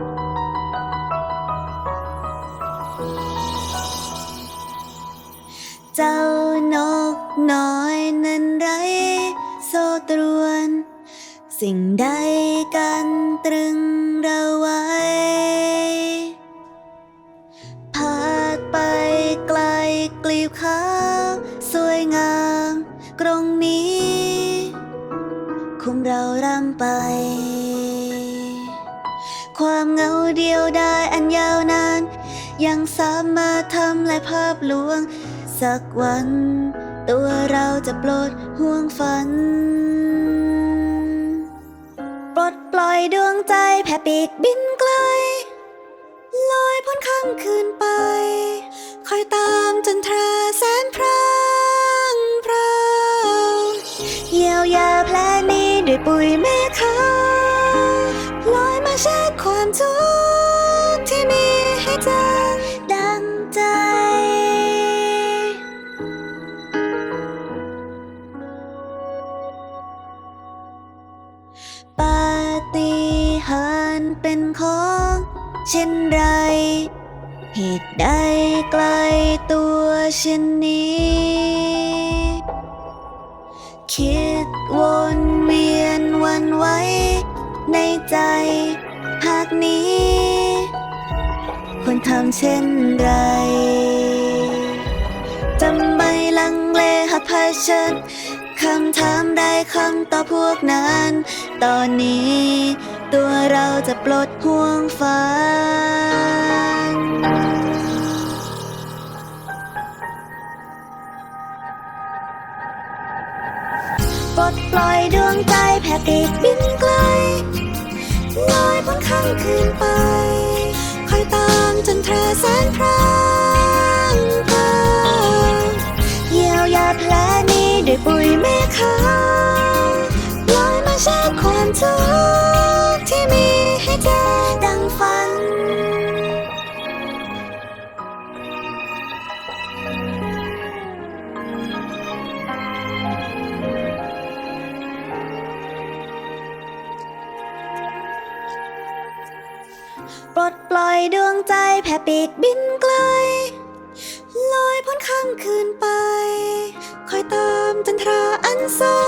เจ้านกน้อยนั้นไรโซตรวน สิ่งใดกันตรึงเราไว้พาดไปไกลกลีบขาวสวยงามกรงนี้คุมเราร่ำไป ความเหงาเดียวดายอันยาวนาน ยังสามารถทำลายภาพลวง สักวัน ตัวเราจะปลดห่วงฝัน ปลดปล่อยดวงใจแผ่ปีกบินไกล ลอยพ้นค่ำคืนไป คอยตามจนทราแสนพรางพราวเยียวยาแผลนี้ด้วยปุ๋ยเมาริย์เป็นของเช่นไร เหตุใดไกลตัวเช่นนี้ คิดวนเวียนวันไหวในใจหากนี้ ควรทำเช่นไรจำไม่ลังเลหัดเผชิญคำถามได้คำตอบพวกนั้น ตอนนี้ ตัวเราจะปลดห่วงฝันปลดปล่อยดวงใจแผ่ปีกบินไกลลอยพ้นค่ำคืนไป คอยตามจนเธอแสนพรางพราเยียวยาแผลนี้ด้วยปุ๋ยเมฆขา ลอยมาแช่ความทุกข์ที่มีให้เธอดังฝัน ปลดปล่อยดวงใจแผ่ปีกบินไกล ลอยพ้นค่ำคืนไป คอยตามจันทราอันสด